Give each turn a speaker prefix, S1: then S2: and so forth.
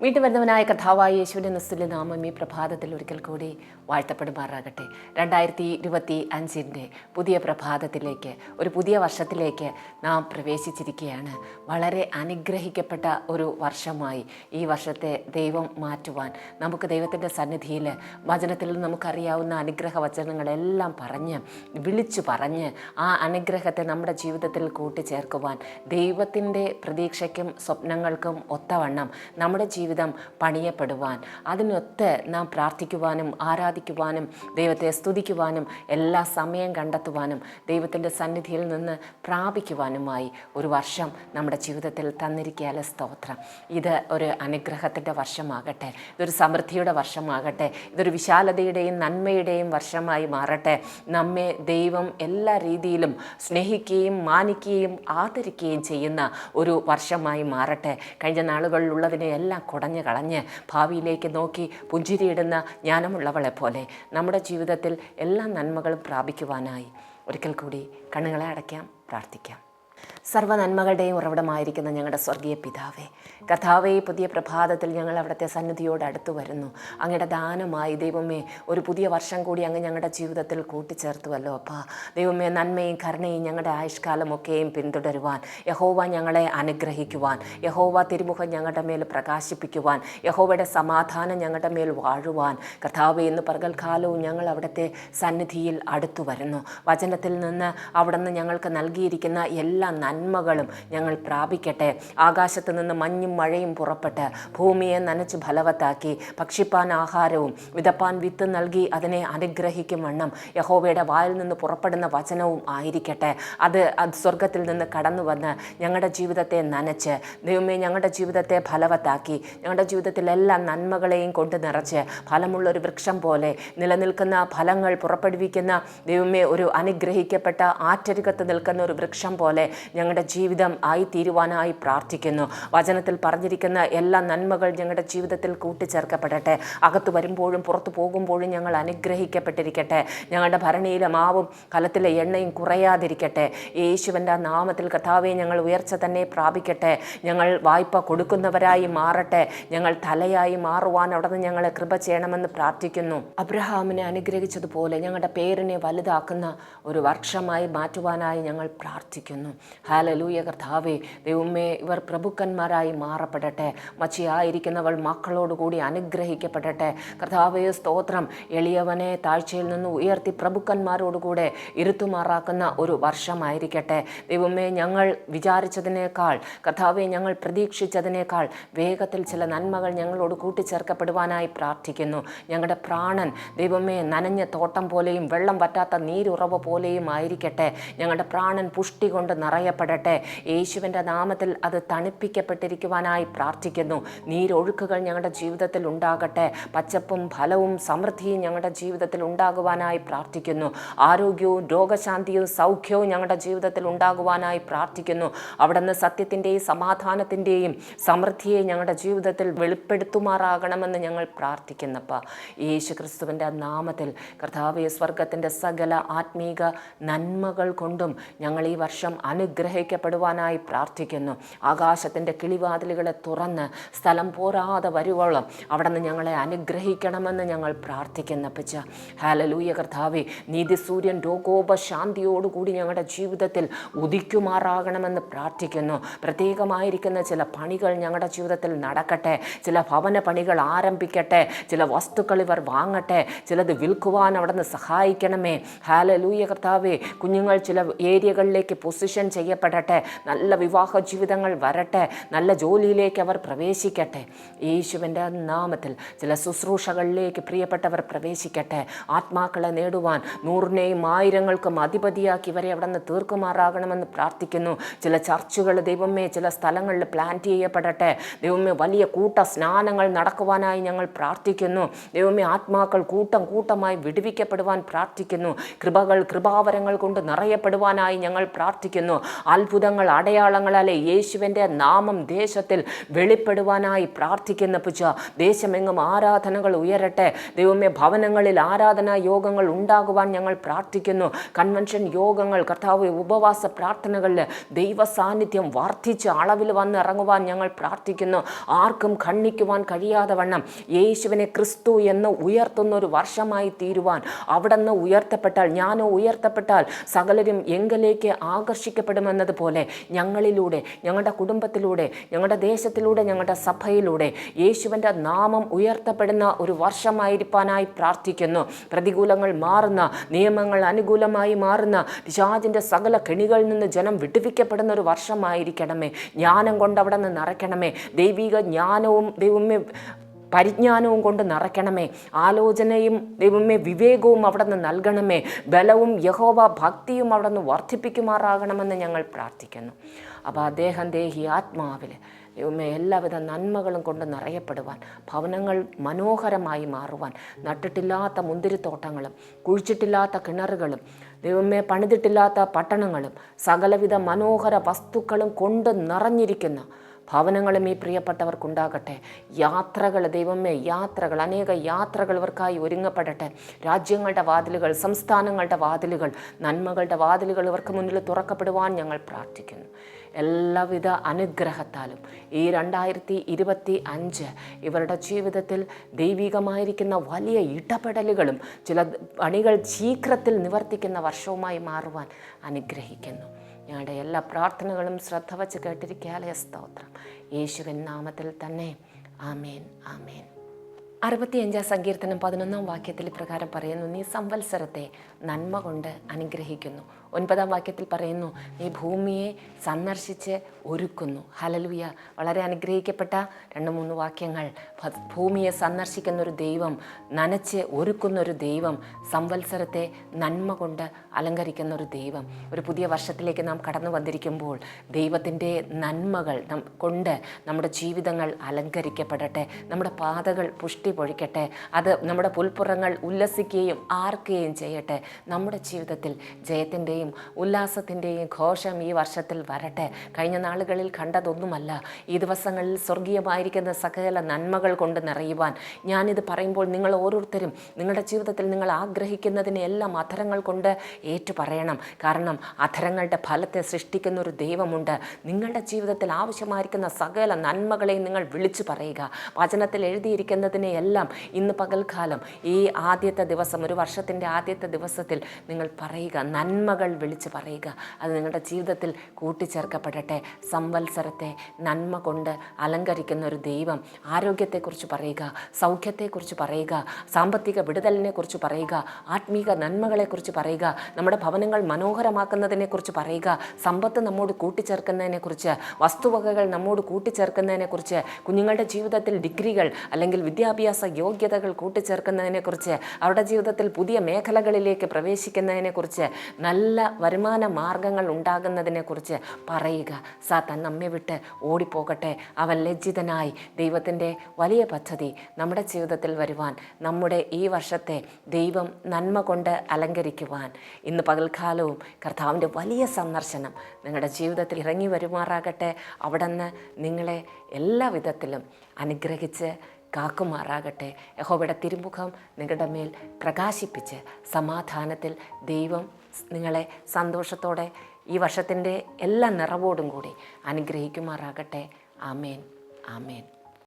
S1: വീണ്ടും വരുന്നവനായ കഥാവായ യേശുവിന്റെ നസ്തുല്യ നാമം ഈ പ്രഭാതത്തിൽ ഒരിക്കൽ കൂടി വാഴ്ത്തപ്പെടുമാറാകട്ടെ. രണ്ടായിരത്തി ഇരുപത്തി അഞ്ചിന്റെ പുതിയ പ്രഭാതത്തിലേക്ക് ഒരു പുതിയ വർഷത്തിലേക്ക് നാം പ്രവേശിച്ചിരിക്കുകയാണ്. വളരെ അനുഗ്രഹിക്കപ്പെട്ട ഒരു വർഷമായി ഈ വർഷത്തെ ദൈവം മാറ്റുവാൻ നമുക്ക് ദൈവത്തിന്റെ സന്നിധിയിൽ വചനത്തിൽ നമുക്കറിയാവുന്ന അനുഗ്രഹ വചനങ്ങളെല്ലാം പറഞ്ഞ് വിളിച്ചു പറഞ്ഞ് ആ അനുഗ്രഹത്തെ നമ്മുടെ ജീവിതത്തിൽ കൂട്ടിച്ചേർക്കുവാൻ ദൈവത്തിന്റെ പ്രതീക്ഷയ്ക്കും സ്വപ്നങ്ങൾക്കും ഒത്തവണ്ണം നമ്മുടെ ജീവിതം പണിയപ്പെടുവാൻ. അതിനൊത്ത് നാം പ്രാർത്ഥിക്കുവാനും ആരാധിക്കുവാനും ദൈവത്തെ സ്തുതിക്കുവാനും എല്ലാ സമയം കണ്ടെത്തുവാനും ദൈവത്തിന്റെ സന്നിധിയിൽ നിന്ന് പ്രാപിക്കുവാനുമായി ഒരു വർഷം നമ്മുടെ ജീവിതത്തിൽ തന്നിരിക്കാല സ്തോത്രം. ഇത് ഒരു അനുഗ്രഹത്തിന്റെ വർഷമാകട്ടെ ഇതൊരു സമൃദ്ധിയുടെ വർഷമാകട്ടെ ഇതൊരു വിശാലതയുടെയും നന്മയുടെയും വർഷമായി മാറട്ടെ. നമ്മെ ദൈവം എല്ലാ രീതിയിലും സ്നേഹിക്കുകയും മാനിക്കുകയും ആദരിക്കുകയും ചെയ്യുന്ന ഒരു വർഷമായി മാറട്ടെ. കഴിഞ്ഞ നാളുകളിലുള്ളതിനെ എല്ലാം കുടഞ്ഞു കളഞ്ഞ് ഭാവിയിലേക്ക് നോക്കി പുഞ്ചിരിയിടുന്ന ജ്ഞാനമുള്ളവളെ പോലെ നമ്മുടെ ജീവിതത്തിൽ എല്ലാ നന്മകളും പ്രാപിക്കുവാനായി. ഒരിക്കൽ കൂടി കണ്ണുകളെ അടയ്ക്കാം പ്രാർത്ഥിക്കാം. സർവ നന്മകളുടെയും ഉറവിടമായിരിക്കുന്ന ഞങ്ങളുടെ സ്വർഗീയ പിതാവേ കഥാവേ പുതിയ പ്രഭാതത്തിൽ ഞങ്ങൾ അവിടുത്തെ സന്നിധിയോട് അടുത്തു വരുന്നു. അങ്ങയുടെ ദാനമായി ദൈവമേ ഒരു പുതിയ വർഷം കൂടി അങ്ങ് ഞങ്ങളുടെ ജീവിതത്തിൽ കൂട്ടിച്ചേർത്തുവല്ലോ അപ്പാ. ദൈവമേ നന്മയും കരുണയും ഞങ്ങളുടെ ആയുഷ്കാലമൊക്കെയും പിന്തുടരുവാൻ യഹോവ ഞങ്ങളെ അനുഗ്രഹിക്കുവാൻ യഹോവ തിരുമുഖം ഞങ്ങളുടെ മേൽ പ്രകാശിപ്പിക്കുവാൻ യഹോവയുടെ സമാധാനം ഞങ്ങളുടെ മേൽ വാഴുവാൻ. കഥാവേ ഇന്ന് പകൽക്കാലവും ഞങ്ങൾ അവിടുത്തെ സന്നിധിയിൽ അടുത്തു വരുന്നു. വചനത്തിൽ നിന്ന് അവിടുന്ന് ഞങ്ങൾക്ക് നൽകിയിരിക്കുന്ന എല്ലാ നന്മകളും ഞങ്ങൾ പ്രാപിക്കട്ടെ. ആകാശത്ത് നിന്ന് മഞ്ഞും മഴയും പുറപ്പെട്ട് ഭൂമിയെ നനച്ച് ഫലവത്താക്കി ഭക്ഷിപ്പാൻ ആഹാരവും വിതപ്പാൻ വിത്ത് നൽകി അതിനെ അനുഗ്രഹിക്കും വണ്ണം യഹോവയുടെ വായിൽ നിന്ന് പുറപ്പെടുന്ന വചനവും ആയിരിക്കട്ടെ. അത് അത് സ്വർഗത്തിൽ നിന്ന് കടന്നു വന്ന് ഞങ്ങളുടെ ജീവിതത്തെ നനച്ച് ദൈവമേ ഞങ്ങളുടെ ജീവിതത്തെ ഫലവത്താക്കി ഞങ്ങളുടെ ജീവിതത്തിൽ എല്ലാ നന്മകളെയും കൊണ്ട് നിറച്ച് ഫലമുള്ള ഒരു വൃക്ഷം പോലെ നിലനിൽക്കുന്ന ഫലങ്ങൾ പുറപ്പെടുവിക്കുന്ന ദൈവമേ ഒരു അനുഗ്രഹിക്കപ്പെട്ട ആറ്റരികത്ത് നിൽക്കുന്ന ഒരു വൃക്ഷം പോലെ ഞങ്ങളുടെ ജീവിതം ആയി തീരുവാനായി പ്രാർത്ഥിക്കുന്നു. വചനത്തിൽ പറഞ്ഞിരിക്കുന്ന എല്ലാ നന്മകൾ ഞങ്ങളുടെ ജീവിതത്തിൽ കൂട്ടിച്ചേർക്കപ്പെടട്ടെ. അകത്ത് വരുമ്പോഴും പുറത്തു പോകുമ്പോഴും ഞങ്ങൾ അനുഗ്രഹിക്കപ്പെട്ടിരിക്കട്ടെ. ഞങ്ങളുടെ ഭരണിയിലെ മാവും കലത്തിലെ എണ്ണയും കുറയാതിരിക്കട്ടെ. യേശുവിന്റെ നാമത്തിൽ കഥാവെ ഞങ്ങൾ ഉയർച്ച തന്നെ പ്രാപിക്കട്ടെ. ഞങ്ങൾ വായ്പ കൊടുക്കുന്നവരായി മാറട്ടെ. ഞങ്ങൾ തലയായി മാറുവാൻ അവിടെ നിന്ന് ഞങ്ങളെ കൃപ ചെയ്യണമെന്ന് പ്രാർത്ഥിക്കുന്നു. അബ്രഹാമിനെ അനുഗ്രഹിച്ചതുപോലെ ഞങ്ങളുടെ പേരിനെ വലുതാക്കുന്ന ഒരു വർഷമായി മാറ്റുവാനായി ഞങ്ങൾ പ്രാർത്ഥിക്കുന്നു. ഹാലലൂയ കർത്താവേ ദൈവമേ ഇവർ പ്രഭുക്കന്മാരായി മാറപ്പെടട്ടെ. മച്ചിയായിരിക്കുന്നവൾ മക്കളോടുകൂടി അനുഗ്രഹിക്കപ്പെടട്ടെ. കർത്താവേ സ്തോത്രം. എളിയവനെ താഴ്ചയിൽ നിന്ന് ഉയർത്തി പ്രഭുക്കന്മാരോടുകൂടെ ഇരുത്തുമാറാക്കുന്ന ഒരു വർഷമായിരിക്കട്ടെ. ദൈവമേ ഞങ്ങൾ വിചാരിച്ചതിനേക്കാൾ കർത്താവെ ഞങ്ങൾ പ്രതീക്ഷിച്ചതിനേക്കാൾ വേഗത്തിൽ ചില നന്മകൾ ഞങ്ങളോട് കൂട്ടിച്ചേർക്കപ്പെടുവാനായി പ്രാർത്ഥിക്കുന്നു. ഞങ്ങളുടെ പ്രാണൻ ദൈവമേ നനഞ്ഞ തോട്ടം പോലെയും വെള്ളം വറ്റാത്ത നീരുറവ പോലെയും ആയിരിക്കട്ടെ. ഞങ്ങളുടെ പ്രാണൻ പുഷ്ടി കൊണ്ട് നിറയപ്പെടട്ടെ യേശുവിന്റെ നാമത്തിൽ അത് തണുപ്പിക്കപ്പെട്ടിരിക്കുവാനായി പ്രാർത്ഥിക്കുന്നു. നീരൊഴുക്കുകൾ ഞങ്ങളുടെ ജീവിതത്തിൽ ഉണ്ടാകട്ടെ. പച്ചപ്പും ഫലവും സമൃദ്ധിയും ഞങ്ങളുടെ ജീവിതത്തിൽ ഉണ്ടാകുവാനായി പ്രാർത്ഥിക്കുന്നു. ആരോഗ്യവും രോഗശാന്തിയും സൗഖ്യവും ഞങ്ങളുടെ ജീവിതത്തിൽ ഉണ്ടാകുവാനായി പ്രാർത്ഥിക്കുന്നു. അവിടുന്ന് സത്യത്തിന്റെയും സമാധാനത്തിന്റെയും സമൃദ്ധിയെ ഞങ്ങളുടെ ജീവിതത്തിൽ വെളിപ്പെടുത്തുമാറാകണമെന്ന് ഞങ്ങൾ പ്രാർത്ഥിക്കുന്നപ്പ. യേശു ക്രിസ്തുവിന്റെ നാമത്തിൽ കർത്താവ് സ്വർഗത്തിന്റെ സകല ആത്മീക നന്മകൾ കൊണ്ടും ഞങ്ങൾ ഈ വർഷം അനുഗ്രഹിക്കപ്പെടുവാനായി പ്രാർത്ഥിക്കുന്നു. ആകാശത്തിന്റെ കിളിവാതിലുകളെ തുറന്ന് സ്ഥലം പോരാതെ വരുവോളം അവിടെ നിന്ന് ഞങ്ങളെ അനുഗ്രഹിക്കണമെന്ന് ഞങ്ങൾ പ്രാർത്ഥിക്കുന്ന പച്ച ഹാലലൂയ കർത്താവെ നീതിസൂര്യൻ രോഗോപശാന്തിയോടുകൂടി ഞങ്ങളുടെ ജീവിതത്തിൽ ഉദിക്കുമാറാകണമെന്ന് പ്രാർത്ഥിക്കുന്നു. പ്രത്യേകമായിരിക്കുന്ന ചില പണികൾ ഞങ്ങളുടെ ജീവിതത്തിൽ നടക്കട്ടെ. ചില ഭവന പണികൾ ആരംഭിക്കട്ടെ. ചില വസ്തുക്കൾ ഇവർ വാങ്ങട്ടെ. ചിലത് വിൽക്കുവാൻ അവിടെ നിന്ന് സഹായിക്കണമേ. ഹാലലൂയ കർത്താവെ കുഞ്ഞുങ്ങൾ ചില ഏരിയകളിലേക്ക് പൊസിഷൻ ചെയ്യപ്പെടട്ടെ. നല്ല വിവാഹ ജീവിതങ്ങൾ വരട്ടെ. നല്ല ജോലിയിലേക്ക് അവർ പ്രവേശിക്കട്ടെ. യേശുവിന്റെ നാമത്തിൽ ചില ശുശ്രൂഷകളിലേക്ക് പ്രിയപ്പെട്ടവർ പ്രവേശിക്കട്ടെ. ആത്മാക്കളെ നേടുവാൻ നൂറിനെയും ആയിരങ്ങൾക്കും അധിപതിയാക്കി ഇവരെ അവിടെ നിന്ന് തീർക്കുമാറാകണമെന്ന് പ്രാർത്ഥിക്കുന്നു. ചില ചർച്ചുകൾ ദൈവമേ ചില സ്ഥലങ്ങളിൽ പ്ലാൻ ചെയ്യപ്പെടട്ടെ. ദൈവമേ വലിയ കൂട്ട സ്നാനങ്ങൾ നടക്കുവാനായി ഞങ്ങൾ പ്രാർത്ഥിക്കുന്നു. ദൈവമേ ആത്മാക്കൾ കൂട്ടം കൂട്ടമായി വിടുവിക്കപ്പെടുവാൻ പ്രാർത്ഥിക്കുന്നു. കൃപകൾ കൃപാവരങ്ങൾ കൊണ്ട് നിറയപ്പെടുവാനായി ഞങ്ങൾ പ്രാർത്ഥിക്കുന്നു. അത്ഭുതങ്ങൾ അടയാളങ്ങളാലെ യേശുവിന്റെ നാമം ദേശത്തിൽ വെളിപ്പെടുവാനായി പ്രാർത്ഥിക്കുന്ന പുച്ച ദേശമെങ്ങും ആരാധനകൾ ഉയരട്ടെ. ദൈവമേ ഭവനങ്ങളിൽ ആരാധനാ യോഗങ്ങൾ ഉണ്ടാകുവാൻ ഞങ്ങൾ പ്രാർത്ഥിക്കുന്നു. കൺവെൻഷൻ യോഗങ്ങൾ കർത്താവ് ഉപവാസ പ്രാർത്ഥനകളിൽ ദൈവ സാന്നിധ്യം വർദ്ധിച്ച് അളവിൽ വന്നിറങ്ങുവാൻ ഞങ്ങൾ പ്രാർത്ഥിക്കുന്നു. ആർക്കും ഖണ്ഡിക്കുവാൻ കഴിയാതെ വണ്ണം യേശുവിനെ ക്രിസ്തു എന്ന് ഉയർത്തുന്ന ഒരു വർഷമായി തീരുവാൻ അവിടെ നിന്ന് ഉയർത്തപ്പെട്ടാൽ ഞാനോ ഉയർത്തപ്പെട്ടാൽ സകലരും എങ്കിലേക്ക് ആകർഷിക്കപ്പെടുമെന്നതുപോലെ ഞങ്ങളിലൂടെ ഞങ്ങളുടെ കുടുംബത്തിലൂടെ ഞങ്ങളുടെ ദേശത്തിലൂടെ ഞങ്ങളുടെ സഭയിലൂടെ യേശുവിന്റെ നാമം ഉയർത്തപ്പെടുന്ന ഒരു വർഷമായിരിക്കാനായി പ്രാർത്ഥിക്കുന്നു. പ്രതികൂലങ്ങൾ മാറുന്ന നിയമങ്ങൾ അനുകൂലമായി മാറുന്ന പിശാചിന്റെ സകല കെണികളിൽ നിന്ന് ജനം വിടുവിക്കപ്പെടുന്ന ഒരു വർഷമായിരിക്കണമേ. ജ്ഞാനം കൊണ്ട് അവിടെ നിന്ന് നിറയ്ക്കണമേ. ദൈവിക ജ്ഞാനവും ദൈവമേ പരിജ്ഞാനവും കൊണ്ട് നിറയ്ക്കണമേ. ആലോചനയും ദൈവമേ വിവേകവും അവിടെ നിന്ന് നൽകണമേ. ബലവും യഹോവ ഭക്തിയും അവിടെ നിന്ന് വർദ്ധിപ്പിക്കുമാറാകണമെന്ന് ഞങ്ങൾ പ്രാർത്ഥിക്കുന്നു. അപ്പോൾ അദ്ദേഹം ദേഹി ആത്മാവിൽ ദൈവമേ എല്ലാവിധ നന്മകളും കൊണ്ട് നിറയപ്പെടുവാൻ ഭവനങ്ങൾ മനോഹരമായി മാറുവാൻ നട്ടിട്ടില്ലാത്ത മുന്തിരിത്തോട്ടങ്ങളും കുഴിച്ചിട്ടില്ലാത്ത കിണറുകളും ദൈവമേ പണിതിട്ടില്ലാത്ത പട്ടണങ്ങളും സകലവിധ മനോഹര വസ്തുക്കളും കൊണ്ട് നിറഞ്ഞിരിക്കുന്ന ഭവനങ്ങളും ഈ പ്രിയപ്പെട്ടവർക്കുണ്ടാകട്ടെ. യാത്രകൾ ദൈവമേ യാത്രകൾ അനേക യാത്രകൾ ഇവർക്കായി ഒരുങ്ങപ്പെടട്ടെ. രാജ്യങ്ങളുടെ വാതിലുകൾ സംസ്ഥാനങ്ങളുടെ വാതിലുകൾ നന്മകളുടെ വാതിലുകൾ ഇവർക്ക് മുന്നിൽ തുറക്കപ്പെടുവാൻ ഞങ്ങൾ പ്രാർത്ഥിക്കുന്നു. എല്ലാവിധ അനുഗ്രഹത്താലും ഈ രണ്ടായിരത്തി ഇരുപത്തി അഞ്ച് ഇവരുടെ ജീവിതത്തിൽ ദൈവികമായിരിക്കുന്ന വലിയ ഇടപെടലുകളും ചില പണികൾ ശീഘ്രത്തിൽ നിവർത്തിക്കുന്ന വർഷവുമായി മാറുവാൻ അനുഗ്രഹിക്കുന്നു. ഞങ്ങളുടെ എല്ലാ പ്രാർത്ഥനകളും ശ്രദ്ധ വച്ച് കേട്ടിരിക്കാലയ സ്തോത്രം. യേശുവിൻ നാമത്തിൽ തന്നെ. ആമേൻ ആമേൻ. അറുപത്തിയഞ്ചാം സങ്കീർത്തനം പതിനൊന്നാം വാക്യത്തിൽ പ്രകാരം പറയുന്നു. നീ സംവത്സരത്തെ നന്മ കൊണ്ട് അനുഗ്രഹിക്കുന്നു. ഒൻപതാം വാക്യത്തിൽ പറയുന്നു നീ ഭൂമിയെ സന്ദർശിച്ച് ഒരുക്കുന്നു. ഹലലുയ വളരെ അനുഗ്രഹിക്കപ്പെട്ട രണ്ട് മൂന്ന് വാക്യങ്ങൾ. ഭൂമിയെ സന്ദർശിക്കുന്ന ഒരു ദൈവം നനച്ച് ഒരുക്കുന്ന ഒരു ദൈവം സംവത്സരത്തെ നന്മ കൊണ്ട് അലങ്കരിക്കുന്ന ഒരു ദൈവം. ഒരു പുതിയ വർഷത്തിലേക്ക് നാം കടന്നു വന്നിരിക്കുമ്പോൾ ദൈവത്തിന്റെ നന്മകൾ കൊണ്ട് നമ്മുടെ ജീവിതങ്ങൾ അലങ്കരിക്കപ്പെടട്ടെ നമ്മുടെ പാതകൾ പുഷ്ടി പൊഴിക്കട്ടെ അത് നമ്മുടെ പുൽപ്പുറങ്ങൾ ഉല്ലസിക്കുകയും ആർക്കുകയും ചെയ്യട്ടെ. നമ്മുടെ ജീവിതത്തിൽ ജയത്തിന്റെയും ഉല്ലാസത്തിന്റെയും ഘോഷം ഈ വർഷത്തിൽ വരട്ടെ. കഴിഞ്ഞ നാളുകളിൽ കണ്ടതൊന്നുമല്ല. ഈ ദിവസങ്ങളിൽ സ്വർഗീയമായിരിക്കുന്ന സകല നന്മകൾ കൊണ്ട് നിറയുവാൻ. ഞാനിത് പറയുമ്പോൾ നിങ്ങൾ ഓരോരുത്തരും നിങ്ങളുടെ ജീവിതത്തിൽ നിങ്ങൾ ആഗ്രഹിക്കുന്നതിനെ എല്ലാം അധരങ്ങൾ കൊണ്ട് ഏറ്റു പറയണം കാരണം അധരങ്ങളുടെ ഫലത്തെ സൃഷ്ടിക്കുന്ന ഒരു ദൈവമുണ്ട്. നിങ്ങളുടെ ജീവിതത്തിൽ ആവശ്യമായിരിക്കുന്ന സകല നന്മകളെയും നിങ്ങൾ വിളിച്ചു പറയുക. വചനത്തിൽ എഴുതിയിരിക്കുന്നതിനെ എല്ലാം ഇന്ന് പകൽക്കാലം ഈ ആദ്യത്തെ ദിവസം ഒരു വർഷത്തിന്റെ ആദ്യത്തെ ദിവസത്തിൽ നിങ്ങൾ പറയുക. നന്മകൾ വിളിച്ചു പറയുക. അത് നിങ്ങളുടെ ജീവിതത്തിൽ കൂട്ടിച്ചേർക്കപ്പെടട്ടെ. സംവത്സരത്തെ നന്മ കൊണ്ട് അലങ്കരിക്കുന്ന ഒരു ദൈവം ആരോഗ്യത്തെക്കുറിച്ച് പറയുക സൗഖ്യത്തെക്കുറിച്ച് പറയുക സാമ്പത്തിക വിടുതലിനെക്കുറിച്ച് പറയുക ആത്മീക നന്മകളെക്കുറിച്ച് പറയുക നമ്മുടെ ഭവനങ്ങൾ മനോഹരമാക്കുന്നതിനെക്കുറിച്ച് പറയുക സമ്പത്ത് നമ്മോട് കൂട്ടിച്ചേർക്കുന്നതിനെക്കുറിച്ച് വസ്തുവകകൾ നമ്മോട് കൂട്ടിച്ചേർക്കുന്നതിനെക്കുറിച്ച് കുഞ്ഞുങ്ങളുടെ ജീവിതത്തിൽ ഡിഗ്രികൾ അല്ലെങ്കിൽ വിദ്യാഭ്യാസ യോഗ്യതകൾ കൂട്ടിച്ചേർക്കുന്നതിനെക്കുറിച്ച് അവരുടെ ജീവിതത്തിൽ പുതിയ മേഖലകളിലേക്ക് പ്രവേശിക്കുന്നതിനെക്കുറിച്ച് നല്ല വരുമാന മാർഗങ്ങൾ ഉണ്ടാകുന്നതിനെക്കുറിച്ച് പറയുക. സാത്താൻ നമ്മെ വിട്ട് ഓടിപ്പോകട്ടെ. അവൻ ലജ്ജിതനായി. ദൈവത്തിന്റെ വലിയ പദ്ധതി നമ്മുടെ ജീവിതത്തിൽ വരുവാൻ നമ്മുടെ ഈ വർഷത്തെ ദൈവം നന്മ കൊണ്ട് അലങ്കരിക്കുവാൻ. ഇന്ന് പകൽക്കാലവും കർത്താവിന്റെ വലിയ സന്ദർശനം നിങ്ങളുടെ ജീവിതത്തിൽ ഇറങ്ങി വരുമാറാകട്ടെ. അവിടെ നിന്ന് നിങ്ങളെ എല്ലാ വിധത്തിലും അനുഗ്രഹിച്ച് കാക്കുമാറാകട്ടെ. യഹോവയുടെ തിരുമുഖം നിങ്ങളുടെ മേൽ പ്രകാശിപ്പിച്ച് സമാധാനത്തിൽ ദൈവം നിങ്ങളെ സന്തോഷത്തോടെ ഈ വർഷത്തിന്റെ എല്ലാ നിറവോടും കൂടി അനുഗ്രഹിക്കുമാറാകട്ടെ. ആമേൻ. ആമേൻ.